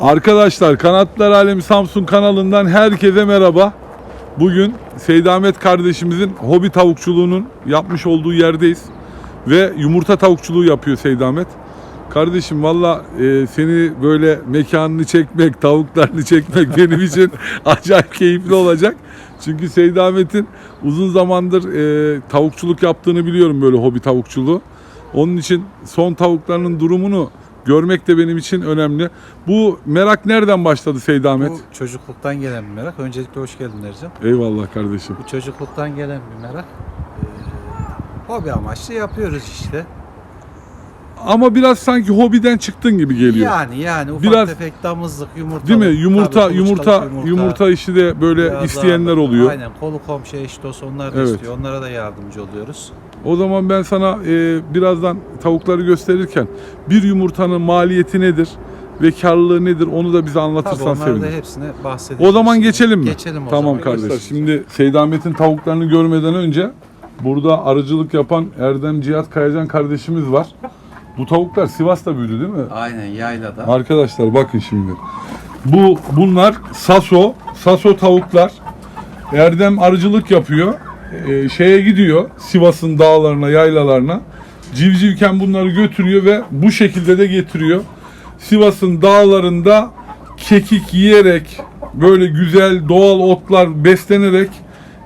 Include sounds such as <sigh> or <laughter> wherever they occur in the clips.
Arkadaşlar Kanatlar Alemi Samsun kanalından herkese merhaba. Bugün Seyit Ahmet kardeşimizin hobi tavukçuluğunun yapmış olduğu yerdeyiz. Ve yumurta tavukçuluğu yapıyor Seyit Ahmet. Kardeşim valla e, seni böyle mekanını çekmek, tavuklarını çekmek <laughs> benim için acayip keyifli olacak. Çünkü Seyit Ahmet'in uzun zamandır e, tavukçuluk yaptığını biliyorum böyle hobi tavukçuluğu. Onun için son tavuklarının durumunu görmek de benim için önemli. Bu merak nereden başladı Seyit Ahmet? Bu çocukluktan gelen bir merak. Öncelikle hoş geldin Ercan. Eyvallah kardeşim. Bu çocukluktan gelen bir merak. Ee, hobi amaçlı yapıyoruz işte. Ama biraz sanki hobiden çıktın gibi geliyor. Yani yani ufak Biraz- tefek damızlık yumurta. Değil mi? Yumurta yumurta yumurta işi de böyle isteyenler oluyor. Aynen kolu komşu eş dost onlar da Evet. istiyor. Onlara da yardımcı oluyoruz. O zaman ben sana e, birazdan tavukları gösterirken bir yumurtanın maliyeti nedir ve karlılığı nedir onu da bize Tabii anlatırsan onları da sevinirim. bahsedeceğiz. O zaman geçelim mi? Geçelim o Tamam zaman. kardeşler. Şimdi Seyit Ahmet'in tavuklarını görmeden önce burada arıcılık yapan Erdem Cihat Kayacan kardeşimiz var. Bu tavuklar Sivas'ta büyüdü değil mi? Aynen yaylada. Arkadaşlar bakın şimdi. Bu bunlar Saso, Saso tavuklar. Erdem arıcılık yapıyor. Ee, şeye gidiyor Sivas'ın dağlarına, yaylalarına. Civcivken bunları götürüyor ve bu şekilde de getiriyor. Sivas'ın dağlarında kekik yiyerek böyle güzel doğal otlar beslenerek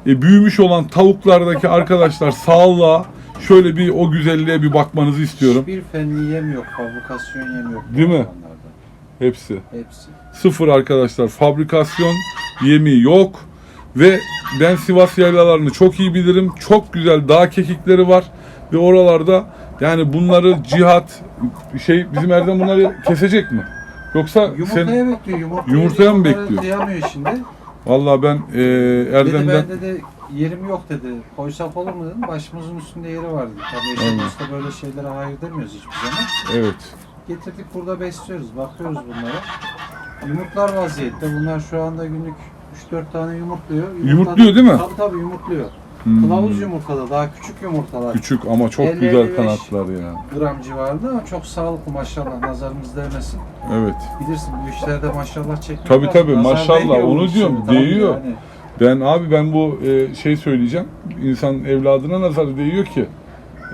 e, büyümüş olan tavuklardaki arkadaşlar sağlığa şöyle bir o güzelliğe bir bakmanızı istiyorum. Hiçbir fenli yem yok, fabrikasyon yem yok. Değil mi? hayvanlarda. Hepsi. Hepsi. Sıfır arkadaşlar. Fabrikasyon yemi yok. Ve ben Sivas yaylalarını çok iyi bilirim. Çok güzel dağ kekikleri var. Ve oralarda yani bunları cihat şey bizim Erdem bunları kesecek mi? Yoksa Yumurtaya sen bekliyor. Yumurtaya Yumurtaya mı bekliyor? Kıyamıyor şimdi. vallahi ben e, Dedi Erdem'den bende de yerim yok dedi. Koysak olur mu dedim. Başımızın üstünde yeri var dedi. Tabii eşimizde böyle şeylere hayır demiyoruz hiçbir zaman. evet. Getirdik burada besliyoruz. Bakıyoruz bunlara. Yumurtlar vaziyette. Bunlar şu anda günlük 3-4 tane yumurtluyor. Yumurtluyor değil mi? Tabii tabii yumurtluyor. Hmm. Kılavuz yumurtada daha küçük yumurtalar. Küçük ama çok 50-55 güzel kanatlar ya. gram civarında ama çok sağlıklı maşallah nazarımız değmesin. Evet. Bilirsin bu işlerde maşallah çekmek Tabii, tabii, Nazar maşallah, onu diyorum, değiyor. yani. Ben abi ben bu e, şey söyleyeceğim. İnsan evladına nazar değiyor ki.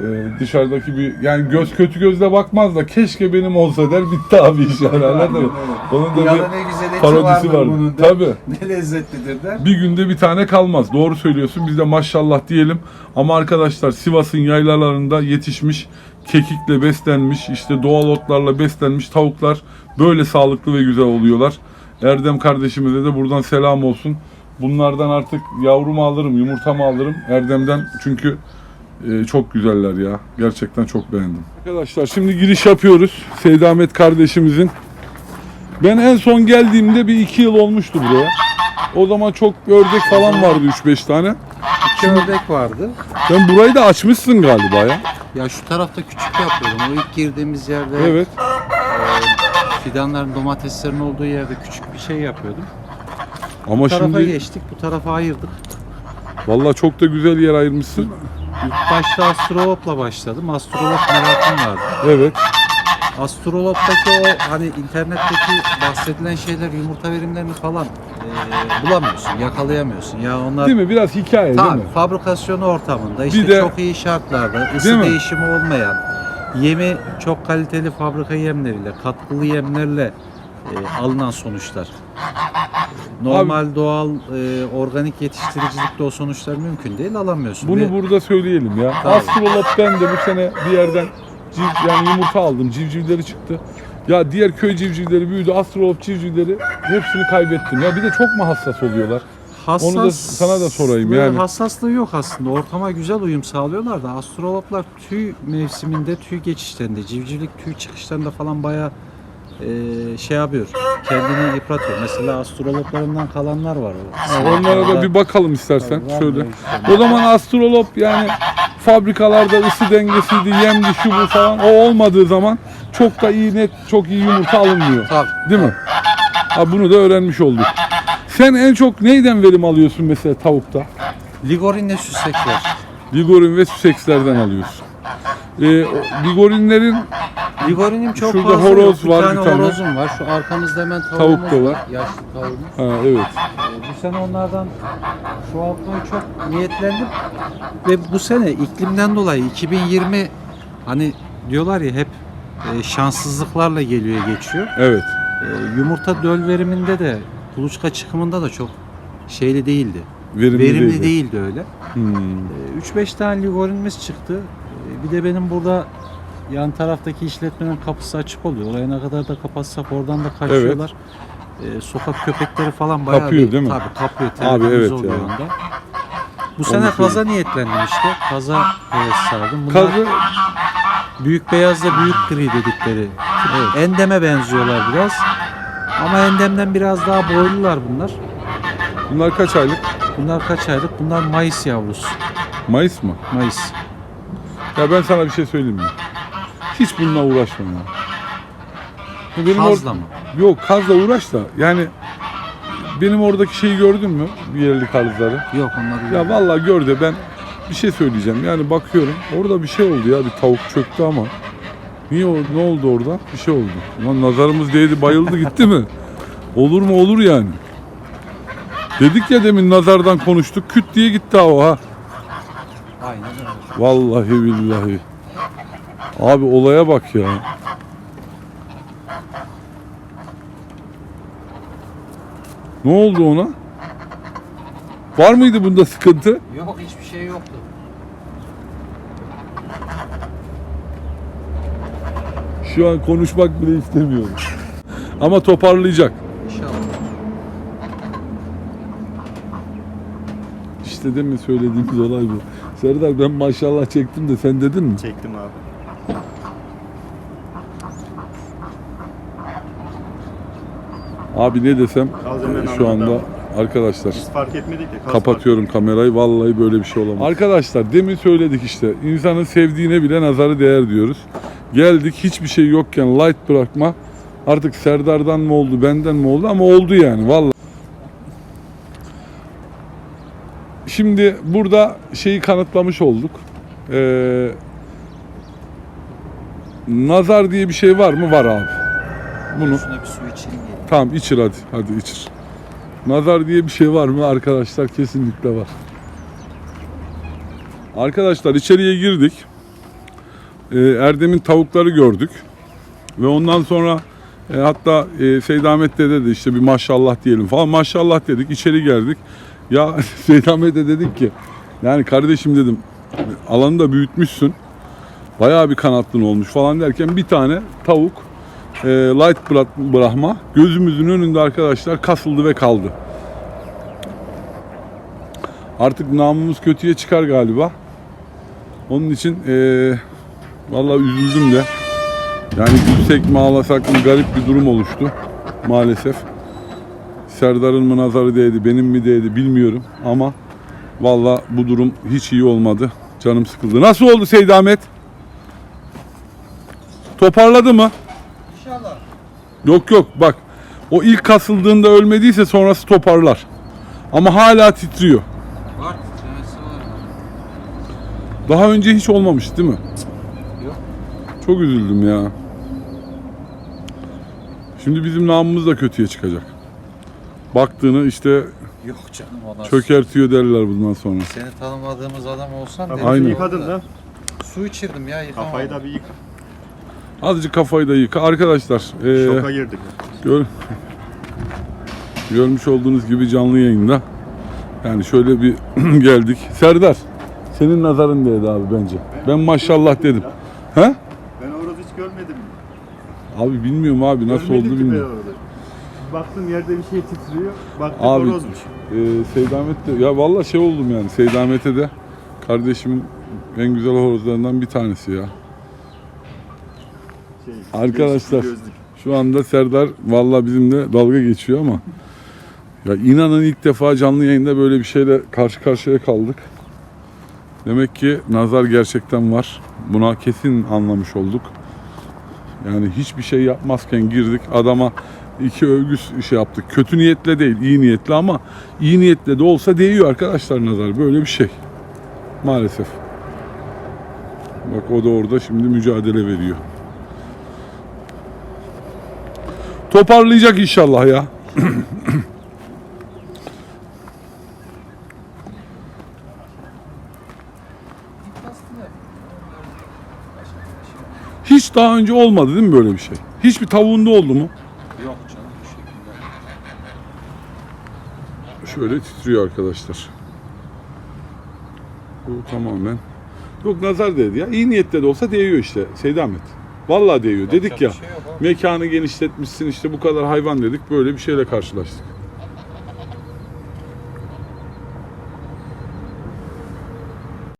E, dışarıdaki bir yani göz kötü gözle bakmaz da keşke benim olsa der bitti abi iş yani anladın mı? Onun da Ya bir da ne güzel eti parodisi vardır vardı. bunun der. Tabii. <laughs> Ne lezzetlidir der. Bir günde bir tane kalmaz. Doğru söylüyorsun. Biz de maşallah diyelim. Ama arkadaşlar Sivas'ın yaylalarında yetişmiş, kekikle beslenmiş, işte doğal otlarla beslenmiş tavuklar böyle sağlıklı ve güzel oluyorlar. Erdem kardeşimize de buradan selam olsun. Bunlardan artık yavrumu alırım, yumurtamı alırım. Erdem'den çünkü e, çok güzeller ya. Gerçekten çok beğendim. Arkadaşlar şimdi giriş yapıyoruz. Seyit Ahmet kardeşimizin. Ben en son geldiğimde bir iki yıl olmuştu buraya. O zaman çok ördek falan vardı 3-5 tane. İki ördek vardı. Sen burayı da açmışsın galiba ya. Ya şu tarafta küçük yapıyordum. O ilk girdiğimiz yerde Evet. e, fidanların, domateslerin olduğu yerde küçük bir şey yapıyordum. Ama Bu tarafa şimdi geçtik, bu tarafa ayırdık. vallahi çok da güzel yer ayırmışsın. İlk başta astrolopla başladım. Astrolop merakım vardı. Evet. Astrolop'taki o hani internetteki bahsedilen şeyler yumurta verimlerini falan e, bulamıyorsun, yakalayamıyorsun. Ya onlar Değil mi? Biraz hikaye değil Tabii mi? fabrikasyonu ortamında işte Bir de- çok iyi şartlarda Değil ısı mi? değişimi olmayan yemi çok kaliteli fabrika yemleriyle katkılı yemlerle e, alınan sonuçlar. Normal doğal e, organik yetiştiricilikte o sonuçlar mümkün değil alamıyorsun. Bunu Ve burada söyleyelim ya. Tabii. Astrolop ben de bu sene bir yerden civ, yani yumurta aldım. Civcivleri çıktı. Ya diğer köy civcivleri büyüdü. Astrolop civcivleri hepsini kaybettim. Ya bir de çok mu hassas oluyorlar? hassas, Onu da sana da sorayım yani. Hassaslığı yok aslında. Ortama güzel uyum sağlıyorlar da astroloplar tüy mevsiminde, tüy geçişlerinde, civcivlik tüy çıkışlarında falan bayağı e, şey yapıyor. Kendini yıpratıyor. Mesela astroloplarından kalanlar var. Ha, onlara da bir bakalım istersen. Tabii, var Şöyle. mı işte? O zaman astrolop yani fabrikalarda ısı dengesiydi, yemdi, şu bu falan. O olmadığı zaman çok da iyi net, çok iyi yumurta alınmıyor. Tabii. Değil mi? Ha, bunu da öğrenmiş olduk. Sen en çok neyden verim alıyorsun mesela tavukta? Ligorinle süsekler. Ligorin ve Sussex'lerden alıyorsun. Ee, o ligorinlerin Livorinim çok Şurada fazla horoz yok. var bir bir tane, tane. horozum var. Şu arkamızda hemen Tavuk tavuğumuz da var. Yaşlı tavuğumuz. Ha evet. Ee, Bu sene onlardan çoğaltmaya çok niyetlendim. Ve bu sene iklimden dolayı 2020 hani diyorlar ya hep e, şanssızlıklarla geliyor geçiyor. Evet. E, Yumurta döl veriminde de kuluçka çıkımında da çok şeyli değildi. Verimli, Verimli değil. değildi öyle. Hmm. E, 3-5 tane ligorinimiz çıktı. E, Bir de benim burada yan taraftaki işletmenin kapısı açık oluyor. Oraya ne kadar da kapatsak oradan da kaçıyorlar. E, sokak köpekleri falan bayağı Kapıyor bir- değil mi? Tabii kapıyor. Abi evet ya. onda. Bu sene Onu kaza niyetlendim işte. Kaza heves sardım. Bunlar Kazı büyük beyazla büyük gri dedikleri. Endeme benziyorlar biraz. Ama endemden biraz daha boylular bunlar. bunlar kaç aylık? Bunlar kaç aylık? Bunlar Mayıs yavrusu. Mayıs mı? Mayıs. Ya ben sana bir şey söyleyeyim mi? Hiç bununla uğraşma ya. Bu Benim or- Fazla mı? Yok kazla uğraş da yani benim oradaki şeyi gördün mü? Yerli kazları. Yok onları Ya yok. vallahi gör de ben bir şey söyleyeceğim. Yani bakıyorum orada bir şey oldu ya bir tavuk çöktü ama. Niye o, ne oldu orada? Bir şey oldu. Lan nazarımız değdi bayıldı gitti mi? <laughs> Olur mu olur yani. Dedik ya demin nazardan konuştuk küt diye gitti hava ha. Aynen öyle. Vallahi billahi. Abi olaya bak ya. Ne oldu ona? Var mıydı bunda sıkıntı? Yok hiçbir şey yoktu. Şu an konuşmak bile istemiyorum. Ama toparlayacak. İnşallah. İşte demin söylediğimiz olay bu. Serdar ben maşallah çektim de sen dedin mi? Çektim abi. Abi ne desem hemen şu anda anladım. arkadaşlar Biz fark etmedik de. kapatıyorum kamerayı. Vallahi böyle bir şey olamaz. Arkadaşlar demin söyledik işte. insanın sevdiğine bile nazarı değer diyoruz. Geldik hiçbir şey yokken light bırakma. Artık Serdar'dan mı oldu, benden mi oldu ama oldu yani vallahi. Şimdi burada şeyi kanıtlamış olduk. Ee, nazar diye bir şey var mı? Var abi. Bunu Şuna bir su içeyim diye. Tamam içir hadi. Hadi içir. Nazar diye bir şey var mı? Arkadaşlar kesinlikle var. Arkadaşlar içeriye girdik. Ee, Erdem'in tavukları gördük. Ve ondan sonra e, hatta e, Seyit Ahmet dede de işte bir maşallah diyelim falan. Maşallah dedik içeri geldik. Ya <laughs> Seyit Ahmet'e dedik ki yani kardeşim dedim alanı da büyütmüşsün. Bayağı bir kanatlın olmuş falan derken bir tane tavuk e, light bırakma gözümüzün önünde arkadaşlar kasıldı ve kaldı. Artık namımız kötüye çıkar galiba. Onun için e, vallahi üzüldüm de. Yani gülsek mi ağlasak mı garip bir durum oluştu maalesef. Serdar'ın mı nazarı değdi, benim mi değdi bilmiyorum ama vallahi bu durum hiç iyi olmadı. Canım sıkıldı. Nasıl oldu Seyit Ahmet? Toparladı mı? İnşallah. Yok yok bak o ilk kasıldığında ölmediyse sonrası toparlar. Ama hala titriyor. Var titremesi var. Daha önce hiç olmamış değil mi? Yok. Çok üzüldüm ya. Şimdi bizim namımız da kötüye çıkacak. Baktığını işte Yok canım ona. çökertiyor derler bundan sonra. Seni tanımadığımız adam olsan deriz Aynen. yıkadın da. Su içirdim ya yıkamadım. Kafayı da bir yıka. Azıcık kafayı da yıka. Arkadaşlar eee, Şoka girdik. gör, görmüş olduğunuz gibi canlı yayında. Yani şöyle bir <clears throat> geldik. Serdar senin nazarın değdi abi bence. Ben maşallah dedim. He? Ben orada hiç görmedim. Abi bilmiyorum abi nasıl Görmedim oldu ki ben bilmiyorum. orada. Baktım yerde bir şey titriyor. Baktım Abi, horozmuş. Seydamet de ya vallahi şey oldum yani Seydamet'e de kardeşimin en güzel horozlarından bir tanesi ya. Şey, Arkadaşlar. gözlük. Şu anda Serdar vallahi bizimle dalga geçiyor ama ya inanın ilk defa canlı yayında böyle bir şeyle karşı karşıya kaldık. Demek ki nazar gerçekten var. Buna kesin anlamış olduk. Yani hiçbir şey yapmazken girdik adama iki övgü şey yaptık. Kötü niyetle değil, iyi niyetli ama iyi niyetle de olsa değiyor arkadaşlar nazar. Böyle bir şey. Maalesef. Bak o da orada şimdi mücadele veriyor. Toparlayacak inşallah ya. Hiç daha önce olmadı değil mi böyle bir şey? Hiçbir tavuğunda oldu mu? Yok canım bu şekilde. Şöyle titriyor arkadaşlar. Bu tamamen. Yok nazar değdi ya. İyi niyette de olsa değiyor işte Seydi Ahmet. Vallahi değiyor. Dedik ya. şey. Mekanı genişletmişsin işte bu kadar hayvan dedik. Böyle bir şeyle karşılaştık.